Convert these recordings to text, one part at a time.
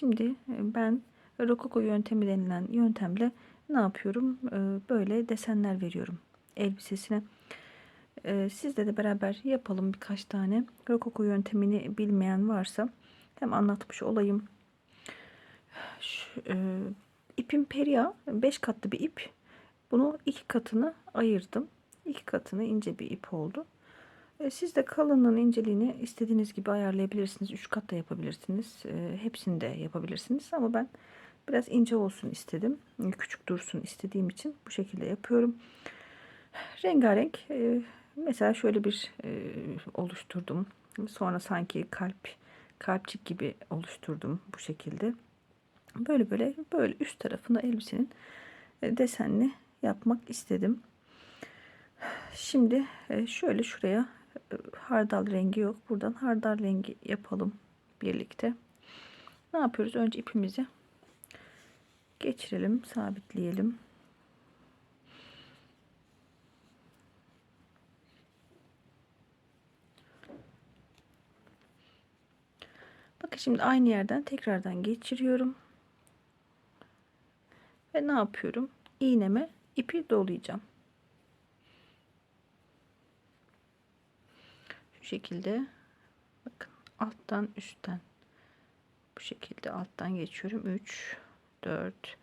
şimdi e, ben rokoko yöntemi denilen yöntemle ne yapıyorum? E, böyle desenler veriyorum elbisesine. E, sizle de beraber yapalım birkaç tane. Rokoko yöntemini bilmeyen varsa hem anlatmış olayım. Şu, ipim peria 5 katlı bir ip. Bunu iki katını ayırdım. İki katını ince bir ip oldu. E, siz de kalınlığın inceliğini istediğiniz gibi ayarlayabilirsiniz. Üç kat da yapabilirsiniz. E, hepsini de yapabilirsiniz. Ama ben biraz ince olsun istedim. Küçük dursun istediğim için bu şekilde yapıyorum. Rengarenk. E, mesela şöyle bir oluşturdum. Sonra sanki kalp kalpçik gibi oluşturdum bu şekilde. Böyle böyle böyle üst tarafında elbisenin desenli yapmak istedim. Şimdi şöyle şuraya hardal rengi yok. Buradan hardal rengi yapalım birlikte. Ne yapıyoruz? Önce ipimizi geçirelim, sabitleyelim. Bakın şimdi aynı yerden tekrardan geçiriyorum. Ve ne yapıyorum? İğneme ipi dolayacağım. Şekilde. Bakın alttan üstten. Bu şekilde alttan geçiyorum. 3 4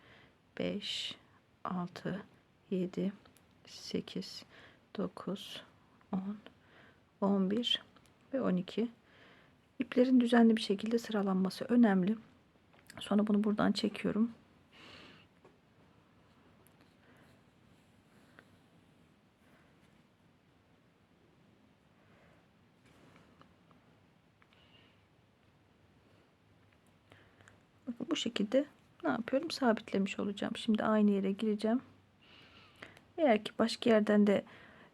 5 6 7 8 9 10 11 ve 12 iplerin düzenli bir şekilde sıralanması önemli. Sonra bunu buradan çekiyorum bu şekilde ne yapıyorum? Sabitlemiş olacağım. Şimdi aynı yere gireceğim. Eğer ki başka yerden de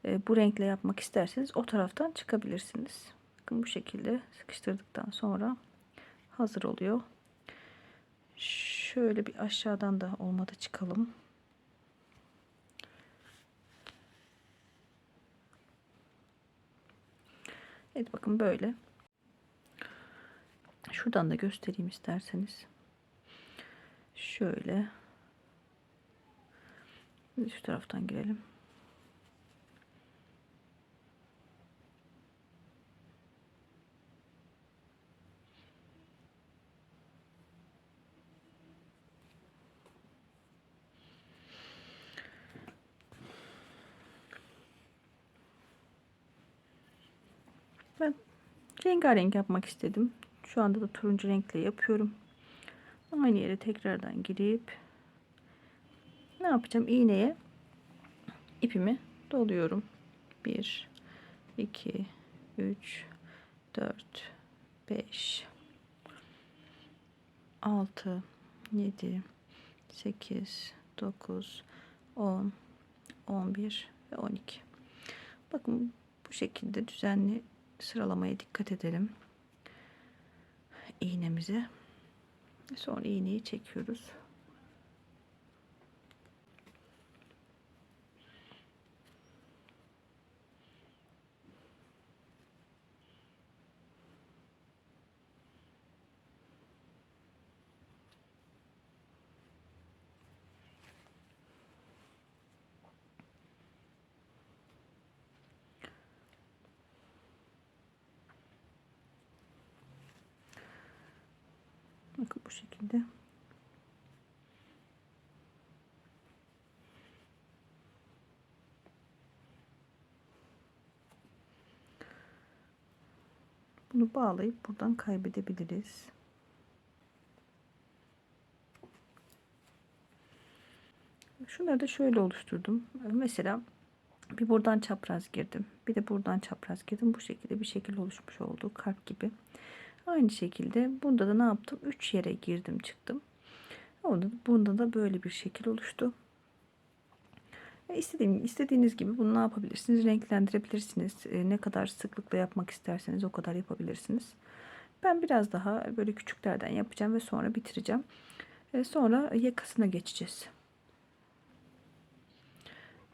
e, bu renkle yapmak isterseniz o taraftan çıkabilirsiniz. Bakın bu şekilde sıkıştırdıktan sonra hazır oluyor. Şöyle bir aşağıdan da olmadı çıkalım. Evet bakın böyle. Şuradan da göstereyim isterseniz. Şöyle. şu taraftan girelim. Ben rengarenk yapmak istedim. Şu anda da turuncu renkle yapıyorum. Aynı yere tekrardan girip ne yapacağım? iğneye ipimi doluyorum. 1 2 3 4 5 6 7 8 9 10 11 ve 12 bakın bu şekilde düzenli sıralamaya dikkat edelim iğnemize Sonra iğneyi çekiyoruz. Bakın bu şekilde. Bunu bağlayıp buradan kaybedebiliriz. Şunları da şöyle oluşturdum. Mesela bir buradan çapraz girdim. Bir de buradan çapraz girdim. Bu şekilde bir şekil oluşmuş oldu. Kalp gibi. Aynı şekilde bunda da ne yaptım? 3 yere girdim çıktım. Onda, bunda da böyle bir şekil oluştu. E istediğiniz gibi bunu ne yapabilirsiniz? Renklendirebilirsiniz. E, ne kadar sıklıkla yapmak isterseniz o kadar yapabilirsiniz. Ben biraz daha böyle küçüklerden yapacağım ve sonra bitireceğim. E, sonra yakasına geçeceğiz.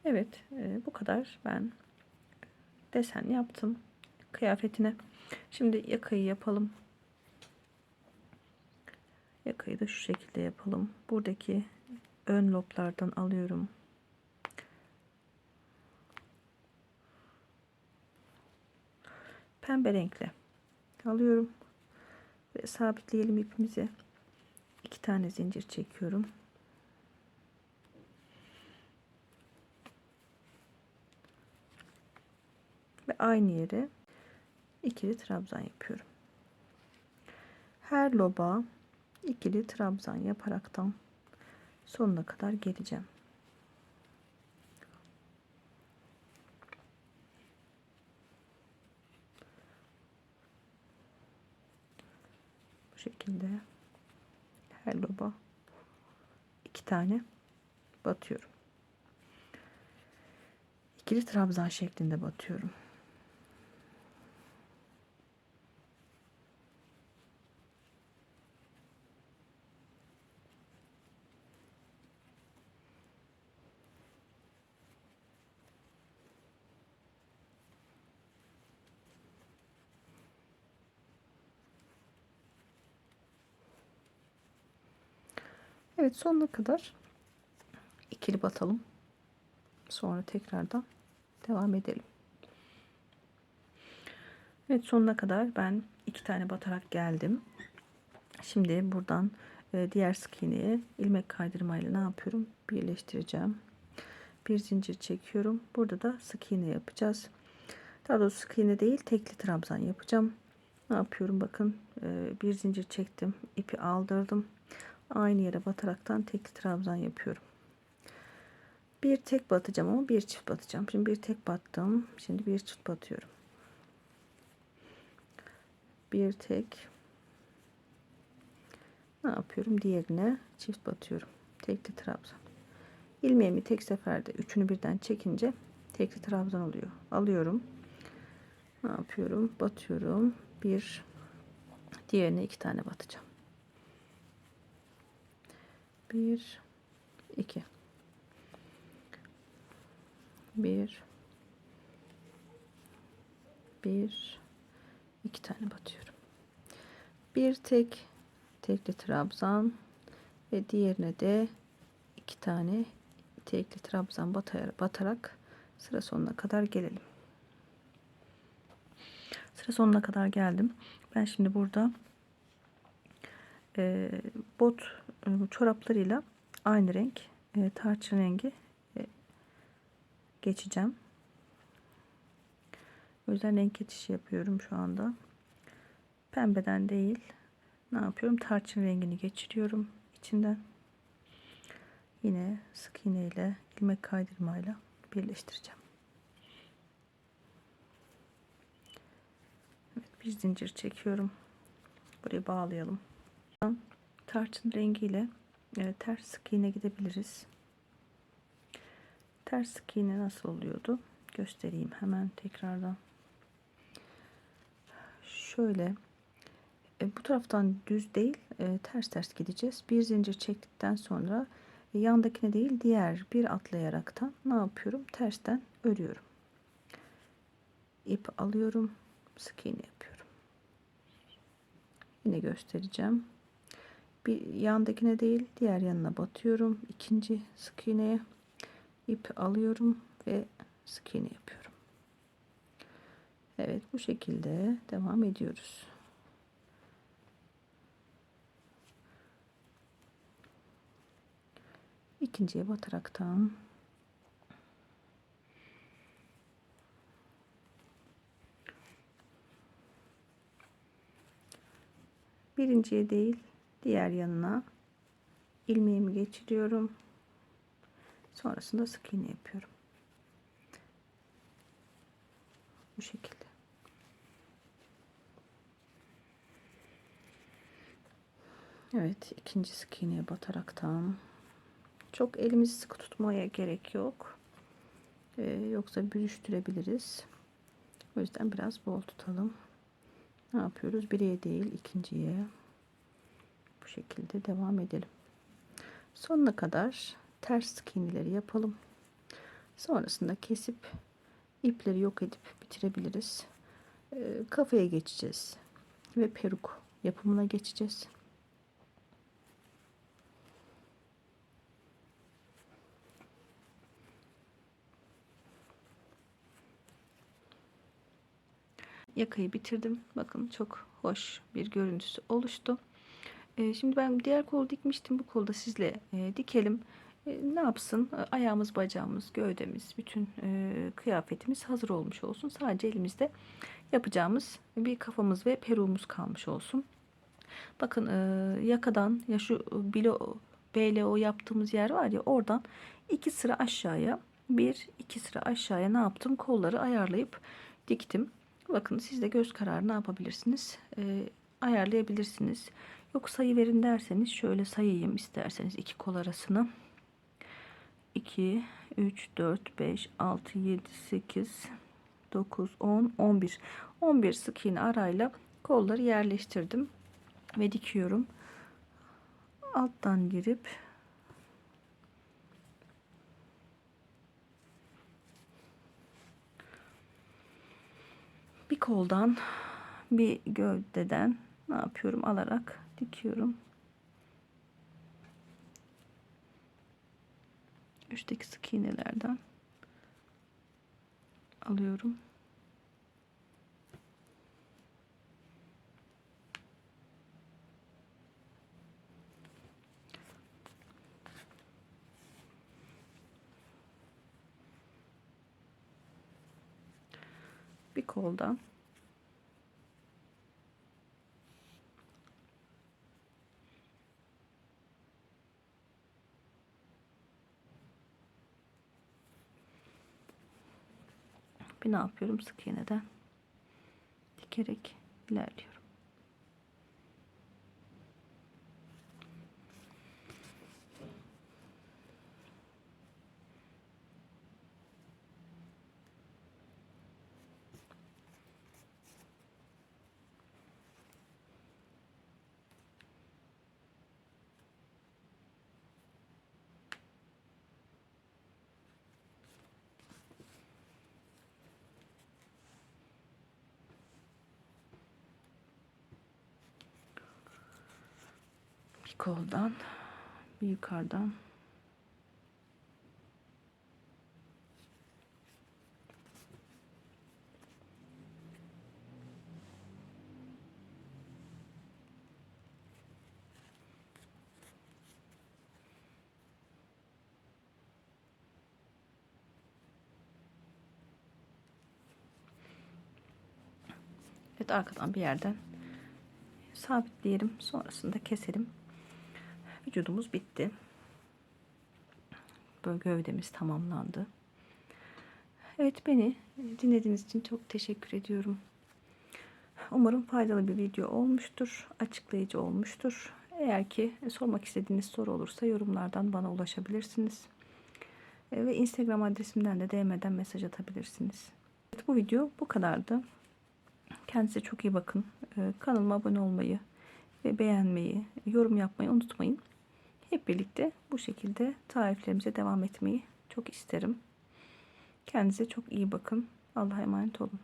Evet e, bu kadar ben desen yaptım kıyafetine. Şimdi yakayı yapalım. Yakayı da şu şekilde yapalım. Buradaki ön loblardan alıyorum. Pembe renkle alıyorum ve sabitleyelim ipimizi. İki tane zincir çekiyorum. Ve aynı yere ikili trabzan yapıyorum. Her loba ikili trabzan yaparaktan sonuna kadar geleceğim. Bu şekilde her loba iki tane batıyorum. İkili trabzan şeklinde batıyorum. Evet sonuna kadar ikili batalım. Sonra tekrardan devam edelim. Evet sonuna kadar ben iki tane batarak geldim. Şimdi buradan e, diğer sık iğneye ilmek kaydırmayla ne yapıyorum? Birleştireceğim. Bir zincir çekiyorum. Burada da sık iğne yapacağız. Daha doğrusu sık iğne değil tekli trabzan yapacağım. Ne yapıyorum? Bakın e, bir zincir çektim. ipi aldırdım aynı yere bataraktan tekli trabzan yapıyorum. Bir tek batacağım ama bir çift batacağım. Şimdi bir tek battım. Şimdi bir çift batıyorum. Bir tek ne yapıyorum? Diğerine çift batıyorum. Tekli trabzan. İlmeğimi tek seferde üçünü birden çekince tekli trabzan oluyor. Alıyorum. Ne yapıyorum? Batıyorum. Bir diğerine iki tane batacağım. 1 2 1 1 2 tane batıyorum. Bir tek tekli trabzan ve diğerine de iki tane tekli trabzan batarak, batarak sıra sonuna kadar gelelim. Sıra sonuna kadar geldim. Ben şimdi burada e, bot e, çoraplarıyla aynı renk e, tarçın rengi e, geçeceğim. O yüzden renk geçişi yapıyorum şu anda. Pembeden değil. Ne yapıyorum? Tarçın rengini geçiriyorum içinden. Yine sık iğne ile ilmek kaydırmayla birleştireceğim. Evet, bir zincir çekiyorum. Burayı bağlayalım tarçın rengiyle e, ters sık iğne gidebiliriz. Ters sık iğne nasıl oluyordu? Göstereyim hemen tekrardan. Şöyle e, bu taraftan düz değil e, ters ters gideceğiz. Bir zincir çektikten sonra e, yandakine değil diğer bir atlayaraktan ne yapıyorum? Tersten örüyorum. İp alıyorum. Sık iğne yapıyorum. Yine göstereceğim bir yandakine değil diğer yanına batıyorum. ikinci sık iğneye ip alıyorum ve sık iğne yapıyorum. Evet bu şekilde devam ediyoruz. ikinciye bataraktan birinciye değil diğer yanına ilmeğimi geçiriyorum. Sonrasında sık iğne yapıyorum. Bu şekilde. Evet, ikinci sık iğneye bataraktan çok elimizi sıkı tutmaya gerek yok. Ee, yoksa bürüştürebiliriz. O yüzden biraz bol tutalım. Ne yapıyoruz? Biriye değil, ikinciye şekilde devam edelim. Sonuna kadar ters iğneleri yapalım. Sonrasında kesip ipleri yok edip bitirebiliriz. E, kafaya geçeceğiz ve peruk yapımına geçeceğiz. Yakayı bitirdim. Bakın çok hoş bir görüntüsü oluştu. E, şimdi ben diğer kolu dikmiştim. Bu kolu da sizle e, dikelim. E, ne yapsın? E, Ayağımız, bacağımız, gövdemiz, bütün e, kıyafetimiz hazır olmuş olsun. Sadece elimizde yapacağımız bir kafamız ve peruğumuz kalmış olsun. Bakın e, yakadan ya şu bilo, BLO yaptığımız yer var ya oradan iki sıra aşağıya bir iki sıra aşağıya ne yaptım? Kolları ayarlayıp diktim. Bakın siz de göz kararı ne yapabilirsiniz? E, ayarlayabilirsiniz. Yok sayı verin derseniz şöyle sayayım isterseniz iki kol arasını. 2, 3, 4, 5, 6, 7, 8, 9, 10, 11. 11 sık iğne arayla kolları yerleştirdim ve dikiyorum. Alttan girip bir koldan bir gövdeden ne yapıyorum alarak dikiyorum. Üstteki sık iğnelerden alıyorum. Bir koldan bir ne yapıyorum sık iğneden dikerek ilerliyorum. bir koldan bir yukarıdan Evet arkadan bir yerden sabitleyelim. Sonrasında keselim. Vücudumuz bitti. Böyle gövdemiz tamamlandı. Evet beni dinlediğiniz için çok teşekkür ediyorum. Umarım faydalı bir video olmuştur. Açıklayıcı olmuştur. Eğer ki sormak istediğiniz soru olursa yorumlardan bana ulaşabilirsiniz. E, Ve Instagram adresimden de DM'den mesaj atabilirsiniz. Evet, bu video bu kadardı. Kendinize çok iyi bakın. E, Kanalıma abone olmayı ve beğenmeyi, yorum yapmayı unutmayın. Hep birlikte bu şekilde tariflerimize devam etmeyi çok isterim. Kendinize çok iyi bakın. Allah'a emanet olun.